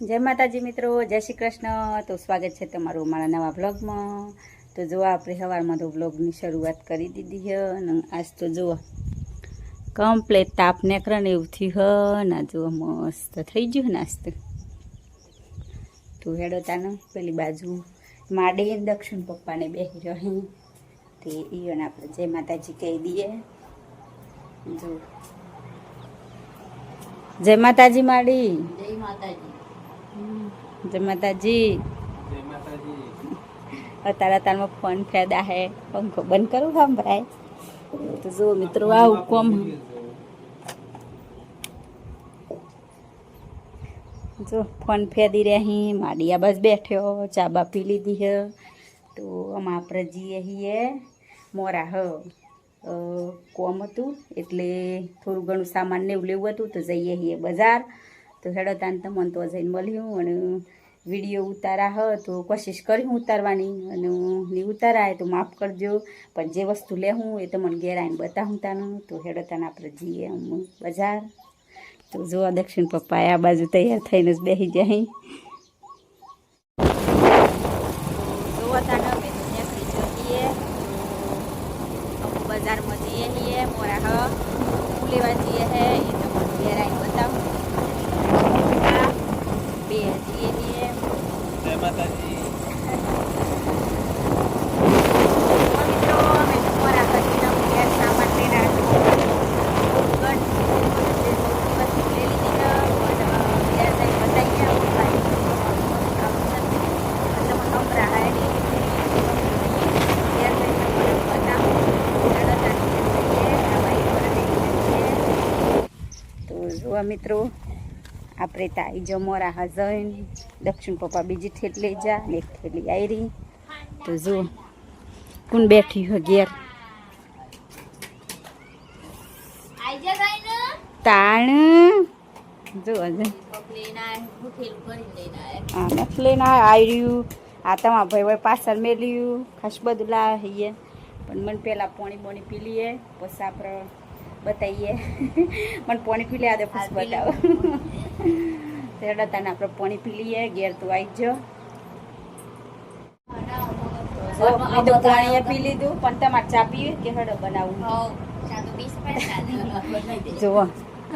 જય માતાજી મિત્રો, જય શ્રી કૃષ્ણ. તો સ્વાગત છે તમારું મારા નવા બ્લોગમાં. તો જો આપણે સવારમાં તો બ્લોગની શરૂઆત કરી દીધી છે અને આજ તો જુઓ કમ્પ્લેટ તાપ નીકળે ને એવું થયું હ ના જુઓ, મસ્ત થઈ ગયું નાસ્તો. તું હેડો તાનો, પેલી બાજુ માડે દક્ષિણ પપ્પાને બેસી રહી તે ઈયોને આપણે જય માતાજી કહી દઈએ. જો જય માતાજી માડી. જય માતાજી. જય માતાજી. અત્યારે અત્યારમાં ફોન ફેદા હે. પંખો બંધ કરું, સાંભળાય. તો જો મિત્રો આવું કોમ જો, ફોન ફેદી રહી, માડિયા બસ બેઠ્યો, ચા બા પી લીધી હે. તો આમાં આપણે જઈએ હીએ મોરા હ. કોમ હતું એટલે થોડું ઘણું સામાન ને લેવું હતું તો જઈએ હીએ બજાર. તો હેડો તાન તમને તો જઈને મળ્યું અને વીડિયો ઉતારા હ તો કોશિશ કરી ઉતારવાની અને ની ઉતારાય તો માફ કરજો. પણ જે વસ્તુ લેવું એ તમને ઘેર આવીને બતાવું તાનું. તો હેડો તાન આપણે જઈએ હું બજાર. તો જો દક્ષિણ પપ્પા આ બાજુ તૈયાર થઈને જ બેસી જાય. જોવા બજારમાં જઈએ છીએ, મોરા હ. લેવા જઈએ હે એ તમને ઘેર આવીને બતાવું બે જઈએ છીએ જય માતાજી મિત્રો અમે તો મોરા પછી અમે ઘેર સામાન લઈને આવ્યા ગણ જે સૌથી વસ્તુ લઈ લીધી છે પણ ઘેર જઈને બતાવીએ આવું ભાઈ આવું છે એટલે મને હમણાં હારી ઘેર જઈને તમને બતાવું હેડો તારી જઈએ આ ભાઈ પર લઈને જઈએ તો મિત્રો. આપણે તાઈ જો મોરા હજન દક્ષિણ પપ્પા બીજી થેટલી જા ને એક થેલી આયરી. તો જુઓ કોણ બેઠી હોય ઘેર? જા તાણ. જો હજે પકડી ના મુઠેલ ભરી લઈને આયા આ આવ્યું આ તમારા ભાઈ ભાઈ પાછળ મેલ્યું. ખાસ બધું લાવીએ પણ મને પહેલાં પોણી બોણી પી લઈએ પછી આપણે બતાવીએ મને પોણી પી લે પછી બતાવો. તેડા તને આપણે પોણી પી લઈએ ઘેર તું આવી જો તો પી લીધું પણ તમારે ચા પીવી કે હડો બનાવું જુઓ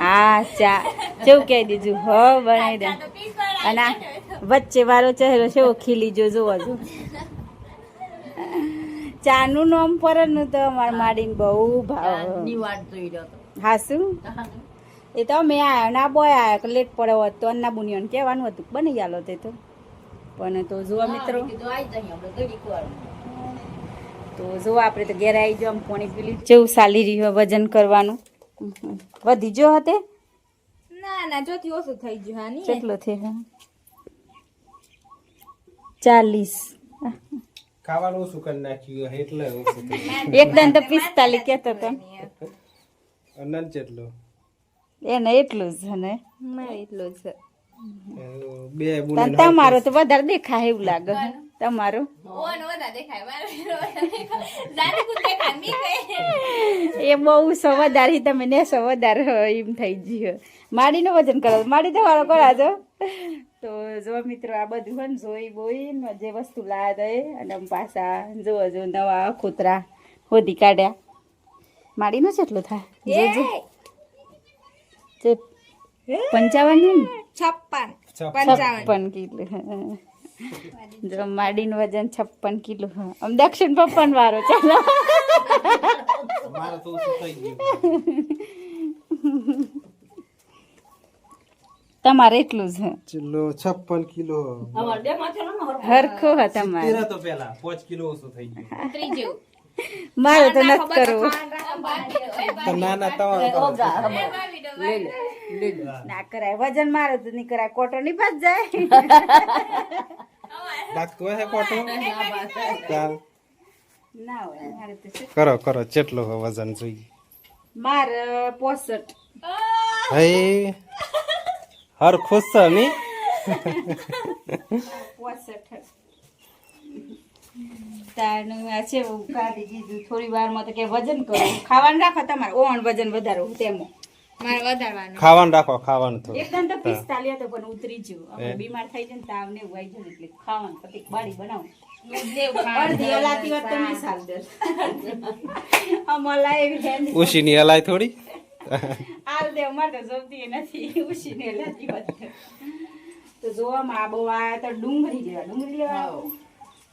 આ ચા જેવું કહી દીધું? હો બનાવી દે. અને વચ્ચે વાળો ચહેરો છે ખીલી જો જોવા જો ચાનું નામ પર જ તો અમારા માડીને બહુ ભાવ. હા શું? એ તો મેં આવ્યો ના બોય આવ્યો લેટ પડ્યો હોત અન્ના બુનિયાને કહેવાનું હતું બની ગાલો તે તો. પણ તો જુઓ મિત્રો. તો જો આપણે તો ઘેર આવી જો આમ પોણી પી લીધું જેવું ચાલી રહ્યું વજન કરવાનું. વધી જો હતે ના ના જોથી ઓછું થઈ ગયું હા કેટલો થયો? ચાલીસ. ખાવાનું ઓછું કરી નાખ્યું એટલે ઓછું એકદમ તો પિસ્તાલીસ કેતો તો. અનંત જેટલું. એને એટલું જ ને મારે એટલું જ. છે બે તન બુને તો વધારે દેખાય એવું લાગે. તમારું? ઓન ઓના દેખાય મારે જાને કુછ દેખાય. મી કઈ. એ બહુ સો વધારે તમે ને સો વધારે એમ થઈ ગયું માડીનું વજન કરો. માડી તો વાળો કરાજો. તો જો મિત્રો આ બધું હોય ને જોઈ બોઈ જે વસ્તુ લાયા દે અને પાછા જો જો નવા કૂતરા હોધી કાઢ્યા. માડીનું કેટલું થાય? જોજો. પંચાવન છપ્પન. છપ્પન. કિલો. જો માડીનું વજન છપ્પન કિલો. આમ દક્ષિણ પપ્પન વાળો ચાલો મારે તો ઓછું થઈ ગયું તમારે એટલું જ હા. કિલો છપ્પન કિલો. હરખો હા તમારે. તેરા તો પેલા પાંચ કિલો ઓછો થઈ ગયો. ત્રીજો. મારે તો નત કરવું. તો ના ના તમારું ના કરાય વજન મારે તો નહીં કરાય કોટો નહીં પાસ જાય. લાગતું હે કોટો? ચાલ. ના હોય મારે તો કરો કરો ચેટલો વજન જોઈએ. મારે પોસઠ. હે. હર ખુશ છો ની? છે. એવું દીધું. થોડી વારમાં તો કે વજન કરો. ખાવાનું રાખો તમારે. ઓણ વજન વધારો તેમાં. ખાવાનું રાખો ખાવાનું થોડું. એકદમ તો પિસ્તાલીસ તો પણ ઉતરી ગયું હે? હવે બીમાર થઈ જાય ને તાવ ને એવું આવી જાય એટલે ખાવાનું પછી બાળી બનાવું. ઉશીની હલાય થોડી? આલ દે અમારે તો જમતી નથી ઉછીને હોત તો. જોવામાં આ બહુ આ તો ડુંગળી જેવા ડુંગળી લેવા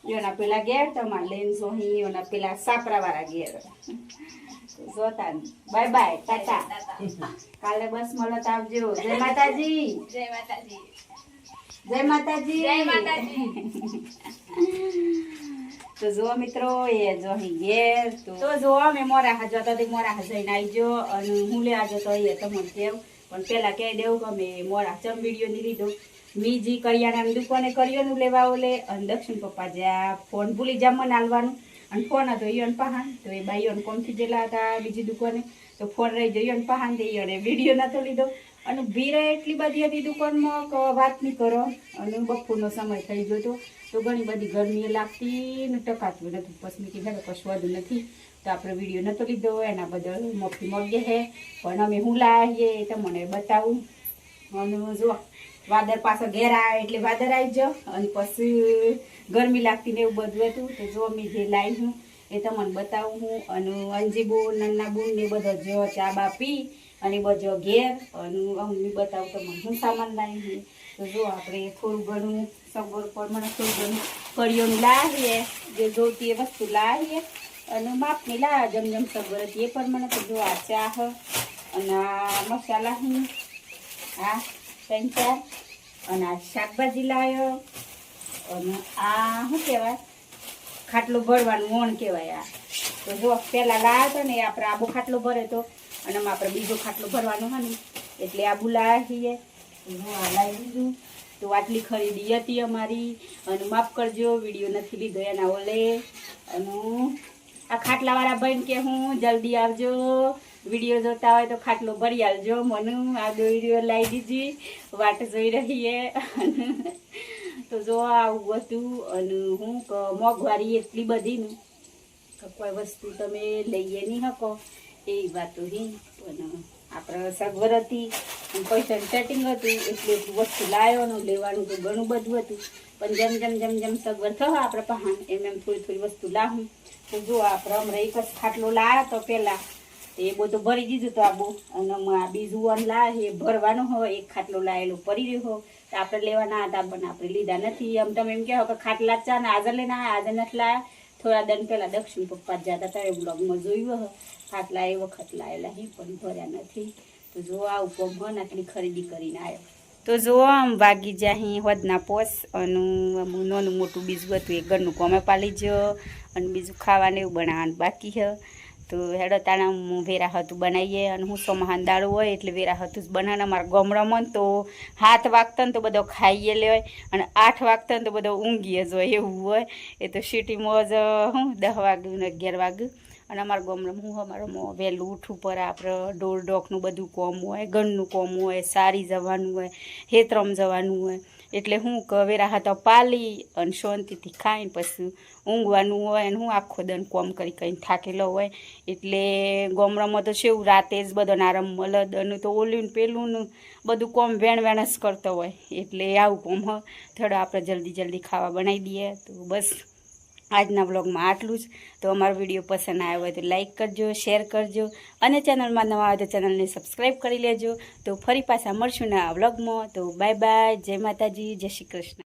એના પેલા ઘેર તમારે લઈને સોહી એના પેલા સાપરા વાળા ઘેર જોતા બાય બાય ટાટા. કાલે બસ મળત આવજો. જય માતાજી. જય માતાજી. જય માતાજી. જય માતાજી. તો જો મિત્રો, એ જો અહીં ઘેર, તો જો અમે મોરા હાજો તો મોરા હાજઈને આવજો અને હું લે આજો તો એ તમને કેવ પણ પેલા કહી દેવું કે અમે મોરા ચમ વીડિયો ની લીધો. મીજી કરિયાણાની દુકાને કરિયાનું લેવા ઓલે અને દક્ષિણ પપ્પા જ્યાં ફોન ભૂલી જામન આલવાનું અને ફોન હતો ઈયોન પહાણ, તો એ બાઈઓને કોમથી જેલા હતા બીજી દુકાને. તો ફોન રહી ગયો ઈયોન પહાણ દે ઈયોને વીડિયો નતો લીધો. અને ભીરે એટલી બધી હતી દુકાનમાં કે વાત નહીં કરો. અને બપોરનો સમય થઈ ગયો હતો તો ઘણી બધી ગરમી લાગતી ને ટકાતું નથી પછી મેં કીધું કશું વધુ નથી. તો આપણે વીડિયો નતો લીધો, એના બદલ મોફી મળીએ હે. પણ અમે હું લાવીએ તમને બતાવું. અને જો વાદળ પાછો ઘેર આવે એટલે વાદળ આવી જાઓ. અને પછી ગરમી લાગતી ને એવું બધું હતું, તો જો અમે જે લાવી હું, એ તમને બતાવું હું. અને અંજીબો નાના બોન ને બધા જો ચા બા પી અને બધો ઘેર અને અમને બતાવું મને હું સામાન લાવી તો જો આપણે થોડું ઘણું સગવડ પર મને થોડું ઘણું કરિયોનું લાવીએ, જે જોતી એ વસ્તુ લાવીએ, અને માપની લાવે જમ જમ સગવડ એ પણ મને તો જો આ ચાહ અને આ મસાલા હું, આ ત્રણ ચાર, અને આ શાકભાજી લાવ્યો, અને આ શું કહેવાય? ખાટલો ભરવાનું મોણ કહેવાય આ. તો જો પહેલાં લાવ્યો હતો ને આપણે આબો ખાટલો ભરે તો અને આમાં આપણે બીજો ખાટલો ભરવાનો હોય ને, એટલે આ લાવ્યા છીએ. હું આ લાવી દીધું. તો આટલી ખરીદી હતી અમારી. અને માફ કરજો, વીડિયો નથી લીધો એના ઓલે. અને આ ખાટલાવાળા ભાઈને કે હું, જલ્દી આવજો. વીડિયો જોતા હોય તો ખાટલો ભરી આવજો મને આ વીડિયો લાવી દીધી. વાટ જોઈ રહીએ તો જો આવું હતું. અને હું મોંઘવારી એટલી બધી ને કોઈ વસ્તુ તમે લઈએ નહીં શકો એવી વાતો હી. પણ આપણે સગવડ હતી. પૈસાનું સેટિંગ હતું. એટલે વસ્તુ લાવ્યો લેવાનું તો ઘણું બધું હતું. પણ જેમ જેમ જેમ જેમ સગવડ થયો આપણે પહાણ, એમ એમ થોડી થોડી વસ્તુ લાવું તો જો આપણે હમણાં એક જ ખાટલો લાવ્યો તો પહેલાં એ બધું ભરી દીધું તો આબુ અને આ બીજું વન લાવે એ ભરવાનો હોય, એક ખાટલો લાવેલો પડી રહ્યો. તો આપણે લેવાના હતા, પણ આપણે લીધા નથી. એમ તમે એમ કહો કે ખાટલા ચા ને, આજે લઈને આવ્યા આજે નથી લાવ્યા થોડા દન પહેલાં દક્ષિણ પપ્પા જતા હતા, એ બ્લોગમાં જોયું હોય ખાટલા એ વખત લાવેલા હી, પણ ભર્યા નથી. તો જો આ ઉપર આટલી ખરીદી કરીને આવ્યો તો જો આમ વાગી જાય હોદના પોસ, અને નાનું મોટું બીજું હતું, એ ઘરનું કોમે પાલી જો, અને બીજું ખાવાનું એવું બનાવવાનું બાકી છે તો હેડો તાણા હું વેરા હતું બનાવીએ, અને હું સોમહાન દાળો હોય એટલે વેરા હતું જ બનાવવાના. મારા ગમડામાં તો હાથ વાગતા ને તો બધો ખાઈએ લેવાય અને આઠ વાગતા ને તો બધો ઊંઘીએ જ હોય, એવું હોય. એ તો સિટીમાં જ હું દસ વાગ્યું ને અગિયાર વાગ્યું. અને અમારા ગામડામાં હું અમારો વહેલું ઉઠ ઉપર આપણે ડોર બધું કોમ હોય, ઘરનું કોમ હોય, સારી જવાનું હોય, હેતરમ જવાનું હોય. એટલે હું કવેરા હતા પાલી અને શાંતિથી ખાઈને પછી ઊંઘવાનું હોય અને હું આખો દન કોમ કરી કરીને થાકેલો હોય. એટલે ગામડામાં તો કેવું રાતે જ બધો આરામ મળે દનું તો ઓલું પેલુંનું પેલું બધું કોમ વેણ વેણ જ કરતો હોય. એટલે આવું કોમ હ. થોડો આપણે જલ્દી જલ્દી ખાવા બનાવી દઈએ તો બસ. આજના બ્લોગમાં આટલું જ. તો અમારો વીડિયો પસંદ આવ્યો હોય તો લાઇક કરજો, શેર કરજો અને ચેનલમાં નવા આવે તો ચેનલને સબસ્ક્રાઈબ કરી લેજો. તો ફરી પાછા મળશું ના બ્લોગમાં તો બાય બાય, જય માતાજી, જય શ્રી કૃષ્ણ.